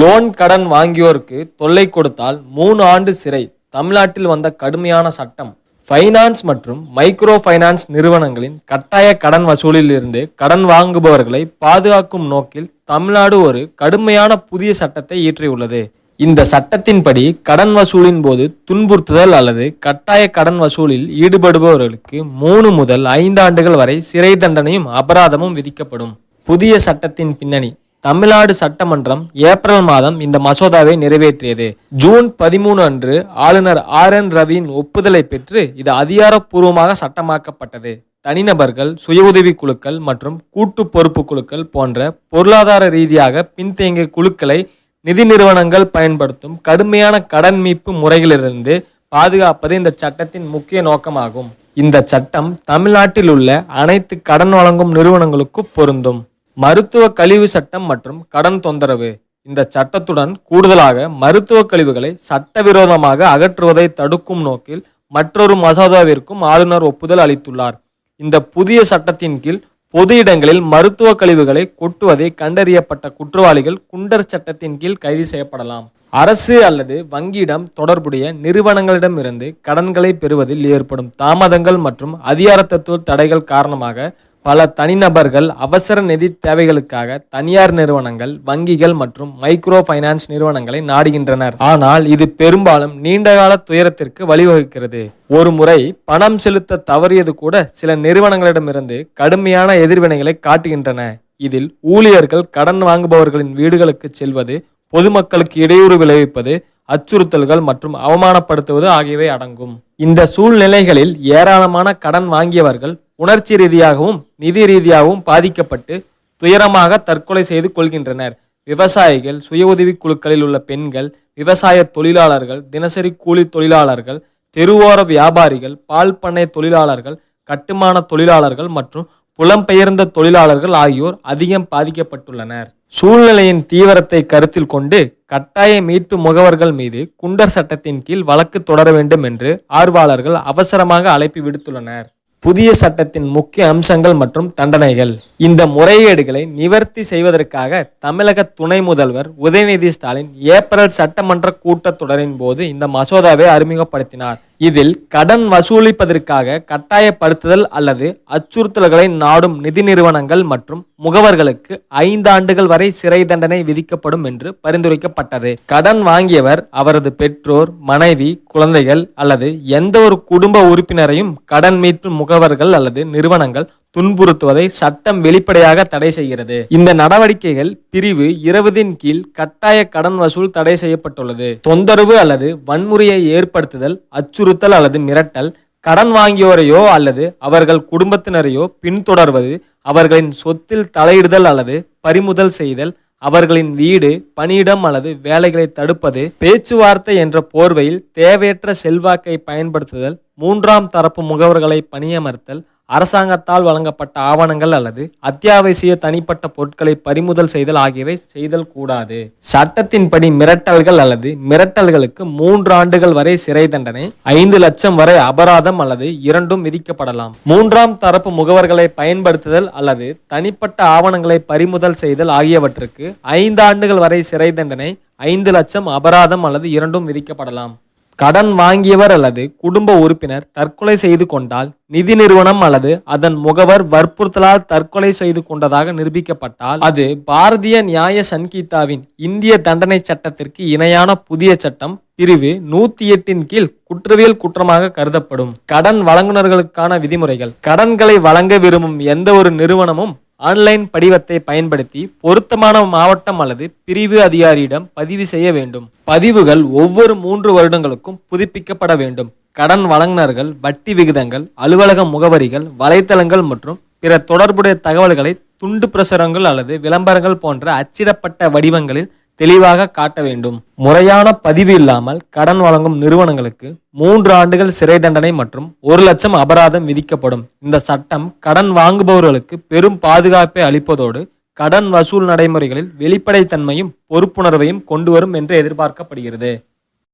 Loan கடன் வாங்கியோருக்கு தொல்லை கொடுத்தால் மூணு ஆண்டு சிறை. தமிழ்நாட்டில் வந்த கடுமையான சட்டம். ஃபைனான்ஸ் மற்றும் மைக்ரோ ஃபைனான்ஸ் நிறுவனங்களின் கட்டாய கடன் வசூலில் இருந்து கடன் வாங்குபவர்களை பாதுகாக்கும் நோக்கில் தமிழ்நாடு ஒரு கடுமையான புதிய சட்டத்தை இயற்றியுள்ளது. இந்த சட்டத்தின்படி கடன் வசூலின் போது துன்புறுத்துதல் அல்லது கட்டாய கடன் வசூலில் ஈடுபடுபவர்களுக்கு மூணு முதல் ஐந்து ஆண்டுகள் வரை சிறை தண்டனையும் அபராதமும் விதிக்கப்படும். புதிய சட்டத்தின் பின்னணி தமிழ்நாடு சட்டமன்றம் ஏப்ரல் மாதம் இந்த மசோதாவை நிறைவேற்றியது. ஜூன் பதிமூணு அன்று ஆளுநர் ஆர் என் ரவியின் ஒப்புதலை பெற்று இது அதிகாரப்பூர்வமாக சட்டமாக்கப்பட்டது. தனிநபர்கள் சுய உதவி குழுக்கள் மற்றும் கூட்டு பொறுப்பு குழுக்கள் போன்ற பொருளாதார ரீதியாக பின்தங்கிய குழுக்களை நிதி நிறுவனங்கள் பயன்படுத்தும் கடுமையான கடன் மீட்பு முறைகளிலிருந்து பாதுகாப்பது இந்த சட்டத்தின் முக்கிய நோக்கமாகும். இந்த சட்டம் தமிழ்நாட்டில் உள்ள அனைத்து கடன் வழங்கும் நிறுவனங்களுக்கும் பொருந்தும். மருத்துவ கழிவு சட்டம் மற்றும் கடன் தொந்தரவு. இந்த சட்டத்துடன் கூடுதலாக மருத்துவ கழிவுகளை சட்டவிரோதமாக அகற்றுவதை தடுக்கும் நோக்கில் மற்றொரு மசோதாவிற்கும் ஆளுநர் ஒப்புதல் அளித்துள்ளார். இந்த புதிய சட்டத்தின் கீழ் பொது இடங்களில் மருத்துவ கழிவுகளை கொட்டுவதை கண்டறியப்பட்ட குற்றவாளிகள் குண்டர் சட்டத்தின் கீழ் கைது செய்யப்படலாம். அரசு அல்லது வங்கியிடம் தொடர்புடைய நிறுவனங்களிடமிருந்து கடன்களை பெறுவதில் ஏற்படும் தாமதங்கள் மற்றும் அதிகாரத்தத்துவ தடைகள் காரணமாக பல தனிநபர்கள் அவசர நிதி தேவைகளுக்காக தனியார் நிறுவனங்கள் வங்கிகள் மற்றும் மைக்ரோ ஃபைனான்ஸ் நிறுவனங்களை நாடுகின்றனர். ஆனால் இது பெரும்பாலும் நீண்டகால துயரத்திற்கு வழிவகுக்கிறது. ஒரு முறை பணம் செலுத்த தவறியது கூட சில நிறுவனங்களிடமிருந்து கடுமையான எதிர்வினைகளை காட்டுகின்றன. இதில் ஊழியர்கள் கடன் வாங்குபவர்களின் வீடுகளுக்கு செல்வது பொதுமக்களுக்கு இடையூறு விளைவிப்பது அச்சுறுத்தல்கள் மற்றும் அவமானப்படுத்துவது ஆகியவை அடங்கும். இந்த சூழ்நிலைகளில் ஏராளமான கடன் வாங்கியவர்கள் உணர்ச்சி ரீதியாகவும் நிதி ரீதியாகவும் பாதிக்கப்பட்டு துயரமாக தற்கொலை செய்து கொள்கின்றனர். விவசாயிகள் சுய உதவி குழுக்களில் உள்ள பெண்கள் விவசாய தொழிலாளர்கள் தினசரி கூலி தொழிலாளர்கள் தெருவோர வியாபாரிகள் பால் பண்ணை தொழிலாளர்கள் கட்டுமான தொழிலாளர்கள் மற்றும் புலம்பெயர்ந்த தொழிலாளர்கள் ஆகியோர் அதிகம் பாதிக்கப்பட்டுள்ளனர். சூழ்நிலையின் தீவிரத்தை கருத்தில் கொண்டு கட்டாய மீட்பு முகவர்கள் மீது குண்டர் சட்டத்தின் கீழ் வழக்கு தொடர வேண்டும் என்று ஆர்வலர்கள் அவசரமாக அழைப்பு விடுத்துள்ளனர். புதிய சட்டத்தின் முக்கிய அம்சங்கள் மற்றும் தண்டனைகள். இந்த முறைகேடுகளை நிவர்த்தி செய்வதற்காக தமிழக துணை முதல்வர் உதயநிதி ஸ்டாலின் ஏப்ரல் சட்டமன்ற கூட்டத்தொடரின் போது இந்த மசோதாவை அறிமுகப்படுத்தினார். இதில் கடன் வசூலிப்பதற்காக கட்டாயப்படுத்துதல் அல்லது அச்சுறுத்தல்களை நாடும் நிதி நிறுவனங்கள் மற்றும் முகவர்களுக்கு ஐந்து ஆண்டுகள் வரை சிறை தண்டனை விதிக்கப்படும் என்று பரிந்துரைக்கப்பட்டது. கடன் வாங்கியவர் அவரது பெற்றோர் மனைவி குழந்தைகள் அல்லது எந்த ஒரு குடும்ப உறுப்பினரையும் கடன் மீட்பு முக முகவர்கள் அல்லது நிறுவனங்கள் துன்புறுத்துவதை சட்டம் வெளிப்படையாக தடை செய்கிறது. இந்த நடவடிக்கைகள் பிரிவு இருபதின் கீழ் கட்டாய கடன் வசூல் தடை செய்யப்பட்டுள்ளது. தொந்தரவு அல்லது வன்முறையை ஏற்படுத்துதல் அச்சுறுத்தல் அல்லது மிரட்டல் கடன் வாங்கியோரையோ அல்லது அவர்கள் குடும்பத்தினரையோ பின்தொடர்வது அவர்களின் சொத்தில் தலையிடுதல் அல்லது பறிமுதல் செய்தல் அவர்களின் வீடு பணியிடம் அல்லது வேலைகளை தடுப்பது பேச்சுவார்த்தை என்ற போர்வையில் தேவையற்ற செல்வாக்கை பயன்படுத்துதல் மூன்றாம் தரப்பு முகவர்களை பணியமர்த்தல் அரசாங்கத்தால் வழங்கப்பட்ட ஆவணங்கள் அல்லது அத்தியாவசிய தனிப்பட்ட பொருட்களை பறிமுதல் செய்தல் ஆகியவை செய்தல் கூடாது. சட்டத்தின்படி மிரட்டல்கள் அல்லது மிரட்டல்களுக்கு மூன்று ஆண்டுகள் வரை சிறை தண்டனை ஐந்து லட்சம் வரை அபராதம் அல்லது இரண்டும் விதிக்கப்படலாம். மூன்றாம் தரப்பு முகவர்களை பயன்படுத்துதல் அல்லது தனிப்பட்ட ஆவணங்களை பறிமுதல் செய்தல் ஆகியவற்றுக்கு ஐந்து ஆண்டுகள் வரை சிறை தண்டனை ஐந்து லட்சம் அபராதம் அல்லது இரண்டும் விதிக்கப்படலாம். கடன் வாங்கியவர் அல்லது குடும்ப உறுப்பினர் தற்கொலை செய்து கொண்டால் நிதி நிறுவனம் அல்லது அதன் முகவர் வற்புறுத்தலால் தற்கொலை செய்து கொண்டதாக நிரூபிக்கப்பட்டால் அது பாரதிய நியாய சன்கீதாவின் இந்திய தண்டனை சட்டத்திற்கு இணையான புதிய சட்டம் பிரிவு நூத்தி எட்டின் கீழ் குற்றவியல் குற்றமாக கருதப்படும். கடன் வழங்குனர்களுக்கான விதிமுறைகள். கடன்களை வழங்க விரும்பும் எந்த ஒரு நிறுவனமும் ஆன்லைன் படிவத்தை பயன்படுத்தி பொருத்தமான மாவட்டம் அல்லது பிரிவு அதிகாரியிடம் பதிவு செய்ய வேண்டும். பதிவுகள் ஒவ்வொரு மூன்று வருடங்களுக்கும் புதுப்பிக்கப்பட வேண்டும். கடன் வழங்குனர்கள் வட்டி விகிதங்கள் அலுவலக முகவரிகள் வலைத்தளங்கள் மற்றும் பிற தொடர்புடைய தகவல்களை துண்டு பிரசுரங்கள் அல்லது விளம்பரங்கள் போன்ற அச்சிடப்பட்ட வடிவங்களில் தெளிவாக காட்ட வேண்டும். முறையான பதிவு இல்லாமல் கடன் வழங்கும் நிறுவனங்களுக்கு மூன்று ஆண்டுகள் சிறை தண்டனை மற்றும் ஒரு லட்சம் அபராதம் விதிக்கப்படும். இந்த சட்டம் கடன் வாங்குபவர்களுக்கு பெரும் பாதுகாப்பை அளிப்பதோடு கடன் வசூல் நடைமுறைகளில் வெளிப்படைத்தன்மையும் பொறுப்புணர்வையும் கொண்டு வரும் என்று எதிர்பார்க்கப்படுகிறது.